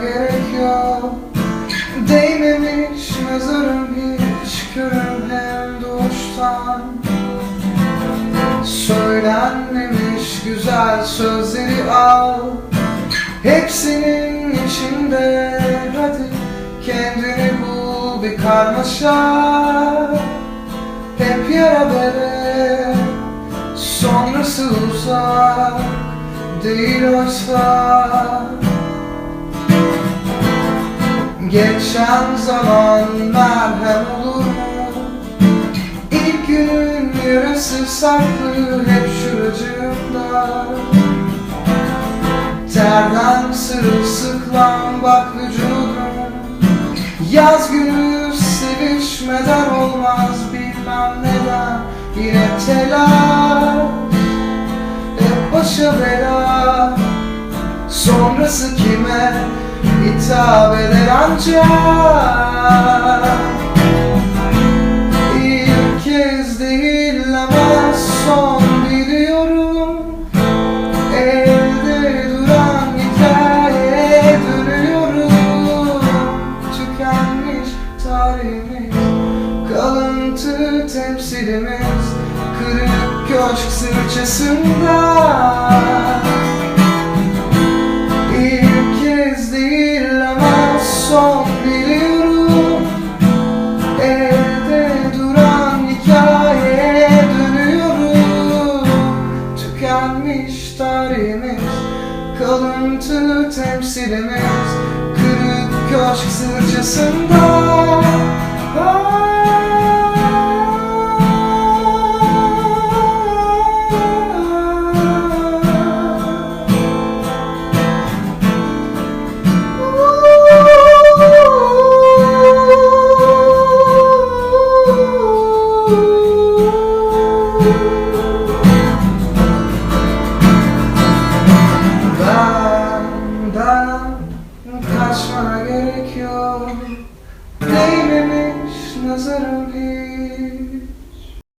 gerek yok. Değmemiş nazarım hiç körüm hem doğuştan. Söylenmemiş güzel sözleri al. Hepsinin içinde hadi kendini bul bir karmaşa. Hep yara bere sonrası uzak değil oysa Geçen zaman merhem olur mu? İlk günün yarası saklı hep şuracığımda. Terden sırılsıklam bak vücudum Yaz günü sevişmeden olmaz bilmem neden. Yine telaş hep başa bela. Sonrası hitap eder ancak. İlk kez değil ama son biliyorum. Elde duran hikayeye dönüyorum Tükenmiş tarihimiz Kalıntı temsilimiz Kırık köşk sırçasında Kalıntı temsilimiz. Kırık köşk sırçasında değmemiş nazarım hiç